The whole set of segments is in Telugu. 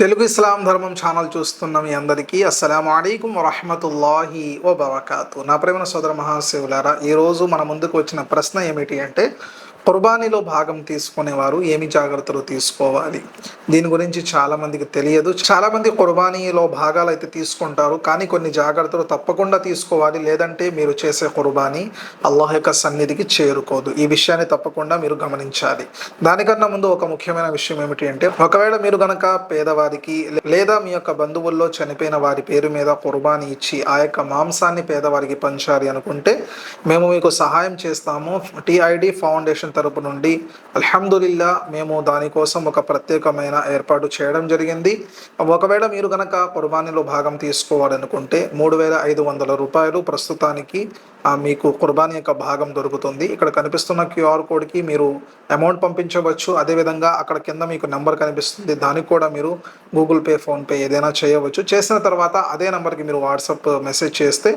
తెలుగు ఇస్లాం ధర్మం ఛానల్ చూస్తున్న మీ అందరికీ అస్సలం అయికం వరహమతుల్లాహి వబర్కాతు. నా ప్రేమ సోదర మహాశివులారా ఈరోజు మన ముందుకు వచ్చిన ప్రశ్న ఏమిటి అంటే కుర్బానీలో భాగం తీసుకునేవారు ఏమి జాగ్రత్తలు తీసుకోవాలి? దీని గురించి చాలామందికి తెలియదు. చాలామంది కుర్బానీలో భాగాలు అయితే తీసుకుంటారు కానీ కొన్ని జాగ్రత్తలు తప్పకుండా తీసుకోవాలి. లేదంటే మీరు చేసే కుర్బానీ అల్లాహ్ యొక్క సన్నిధికి చేరుకోదు. ఈ విషయాన్ని తప్పకుండా మీరు గమనించాలి. దానికన్నా ముందు ఒక ముఖ్యమైన విషయం ఏమిటి అంటే ఒకవేళ మీరు గనక పేదవారికి లేదా మీ యొక్క బంధువుల్లో చనిపోయిన వారి పేరు మీద కుర్బానీ ఇచ్చి ఆ యొక్క మాంసాన్ని పేదవారికి పంచాలి అనుకుంటే మేము మీకు సహాయం చేస్తాము. టిఐడి ఫౌండేషన్ తరపు నుండి అల్హమ్దుల్లా మేము దానికోసం ఒక ప్రత్యేకమైన ఏర్పాటు చేయడం జరిగింది. ఒకవేళ మీరు గనక కుర్బానీలో భాగం తీసుకోవాలనుకుంటే మూడు వేల ఐదు వందల రూపాయలు ప్రస్తుతానికి మీకు కుర్బానీ యొక్క భాగం దొరుకుతుంది. ఇక్కడ కనిపిస్తున్న క్యూఆర్ కోడ్కి మీరు అమౌంట్ పంపించవచ్చు. అదేవిధంగా అక్కడ కింద మీకు నెంబర్ కనిపిస్తుంది. దానికి కూడా మీరు గూగుల్ పే ఫోన్పే ఏదైనా చేయవచ్చు. చేసిన తర్వాత అదే నెంబర్కి మీరు వాట్సాప్ మెసేజ్ చేస్తే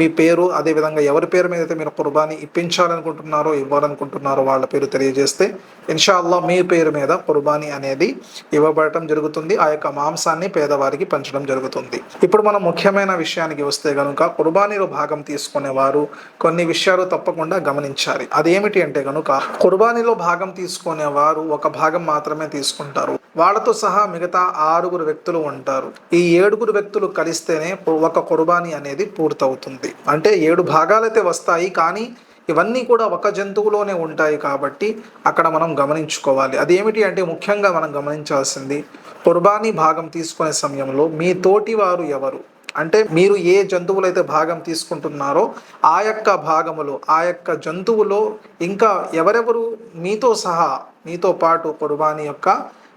మీ పేరు అదేవిధంగా ఎవరి పేరు మీద అయితే మీరు కుర్బానీ ఇప్పించాలనుకుంటున్నారో ఇవ్వాలనుకుంటున్నారో వాళ్ళ పేరు తెలియజేస్తే ఇన్షాల్లా మీ పేరు మీద కుర్బానీ అనేది ఇవ్వబడటం జరుగుతుంది. ఆ యొక్క మాంసాన్ని పేదవారికి పంచడం జరుగుతుంది. ఇప్పుడు మనం ముఖ్యమైన విషయానికి వస్తే కనుక కుర్బానీలో భాగం తీసుకునేవారు కొన్ని విషయాలు తప్పకుండా గమనించాలి. అదేమిటి అంటే కనుక కుర్బానీలో భాగం తీసుకునేవారు ఒక భాగం మాత్రమే తీసుకుంటారు. వాళ్ళతో సహా మిగతా ఆరుగురు వ్యక్తులు ఉంటారు. ఈ ఏడుగురు వ్యక్తులు కలిస్తేనే ఒక కుర్బానీ అనేది పూర్తవుతుంది. అంటే ఏడు భాగాలైతే వస్తాయి కానీ ఇవన్నీ కూడా ఒక జంతువులోనే ఉంటాయి కాబట్టి అక్కడ మనం గమనించుకోవాలి. అదేమిటి అంటే ముఖ్యంగా మనం గమనించాల్సింది కుర్బానీ భాగం తీసుకునే సమయంలో మీ తోటి వారు ఎవరు? అంటే మీరు ఏ జంతువులైతే భాగం తీసుకుంటున్నారో ఆ యొక్క భాగములో ఆ యొక్క జంతువులో ఇంకా ఎవరెవరు? మీతో సహా మీతో పాటు కుర్బానీ యొక్క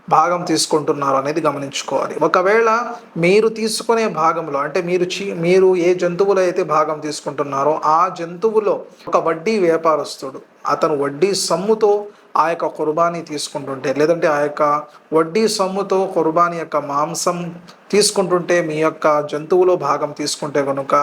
భాగం తీసుకుంటున్నారు అనేది గమనించుకోవాలి. ఒకవేళ మీరు తీసుకునే భాగంలో అంటే మీరు చీ మీరు ఏ జంతువులో అయితే భాగం తీసుకుంటున్నారో ఆ జంతువులో ఒక వడ్డీ వ్యాపారస్తుడు అతను వడ్డీ సమ్ముతో ఆ యొక్క కుర్బానీ తీసుకుంటుంటే లేదంటే ఆ యొక్క వడ్డీ సొమ్ముతో కుర్బానీ యొక్క మాంసం తీసుకుంటుంటే మీ యొక్క జంతువులో భాగం తీసుకుంటే కనుక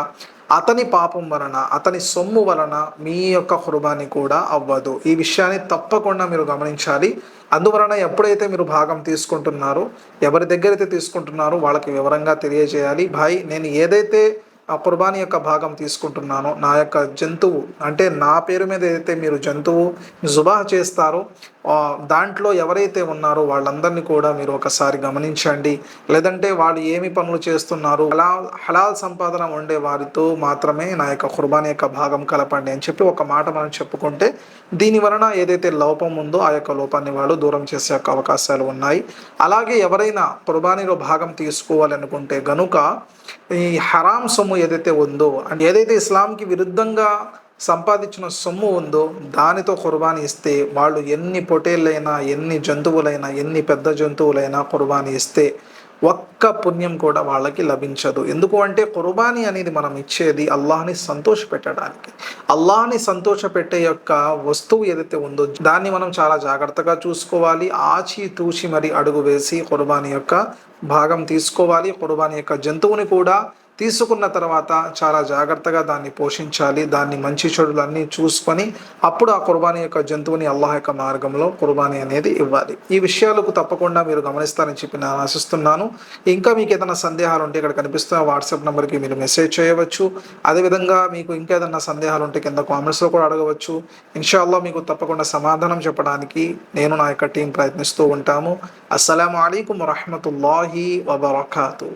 అతని పాపం వలన అతని సొమ్ము వలన మీ యొక్క కుర్బానీ కూడా అవ్వదు. ఈ విషయాన్ని తప్పకుండా మీరు గమనించాలి. అందువలన ఎప్పుడైతే మీరు భాగం తీసుకుంటున్నారో ఎవరి దగ్గర అయితే తీసుకుంటున్నారో వాళ్ళకి వివరంగా తెలియజేయాలి. భాయ్ నేను ఏదైతే ఆ కుర్బానీ యొక్క భాగం తీసుకుంటున్నానో. నా యొక్క జంతువు అంటే నా పేరు మీద ఏదైతే మీరు జంతువు జుబాహ్ చేస్తారో దాంట్లో ఎవరైతే ఉన్నారో వాళ్ళందరినీ కూడా మీరు ఒకసారి గమనించండి. లేదంటే వాళ్ళు ఏమి పనులు చేస్తున్నారు హలా హలాల్ సంపాదన ఉండే వారితో మాత్రమే నా యొక్క కుర్బానీ యొక్క భాగం కలపండి అని చెప్పి ఒక మాట మనం చెప్పుకుంటే దీని వలన ఏదైతే లోపం ఉందో ఆ యొక్క లోపాన్ని వాళ్ళు దూరం చేసే యొక్క అవకాశాలు ఉన్నాయి. అలాగే ఎవరైనా కుర్బానీలో భాగం తీసుకోవాలనుకుంటే గనుక ఈ హరాం సొమ్ము ఏదైతే ఉందో అంటే ఏదైతే ఇస్లాంకి విరుద్ధంగా సంపాదించిన సొమ్ము ఉందో దానితో కుర్బానీ ఇస్తే వాళ్ళు ఎన్ని పొటేళ్ళైనా ఎన్ని జంతువులైనా ఎన్ని పెద్ద జంతువులైనా కుర్బానీ ఇస్తే ఒక్క పుణ్యం కూడా వాళ్ళకి లభించదు. ఎందుకు అంటే కుర్బానీ అనేది మనం ఇచ్చేది అల్లాహ్ని సంతోషపెట్టడానికి. అల్లాహ్ని సంతోషపెట్టే యొక్క వస్తువు ఏదైతే ఉందో దాన్ని మనం చాలా జాగ్రత్తగా చూసుకోవాలి. ఆచి తూచి మరి అడుగు వేసి కుర్బానీ యొక్క భాగం తీసుకోవాలి. కుర్బానీ యొక్క జంతువుని కూడా తీసుకున్న తర్వాత చాలా జాగ్రత్తగా దాన్ని పోషించాలి దాన్ని మంచి చెడులన్నీ చూసుకొని అప్పుడు ఆ కుర్బానీ యొక్క జంతువుని అల్లాహ్ యొక్క మార్గంలో కుర్బానీ అనేది ఇవ్వాలి. ఈ విషయాలకు తప్పకుండా మీరు గమనిస్తారని చెప్పి నేను ఆశిస్తున్నాను. ఇంకా మీకు ఏదైనా సందేహాలు ఉంటే ఇక్కడ కనిపిస్తున్న వాట్సాప్ నెంబర్కి మీరు మెసేజ్ చేయవచ్చు. అదేవిధంగా మీకు ఇంకా ఏదైనా సందేహాలు ఉంటే కింద కామెంట్స్లో కూడా అడగవచ్చు. ఇన్షాల్లో మీకు తప్పకుండా సమాధానం చెప్పడానికి నేను నా యొక్క టీం ప్రయత్నిస్తూ ఉంటాము. అస్సలం అయికం వరహమతుల్లాహి వబర్కాతూ.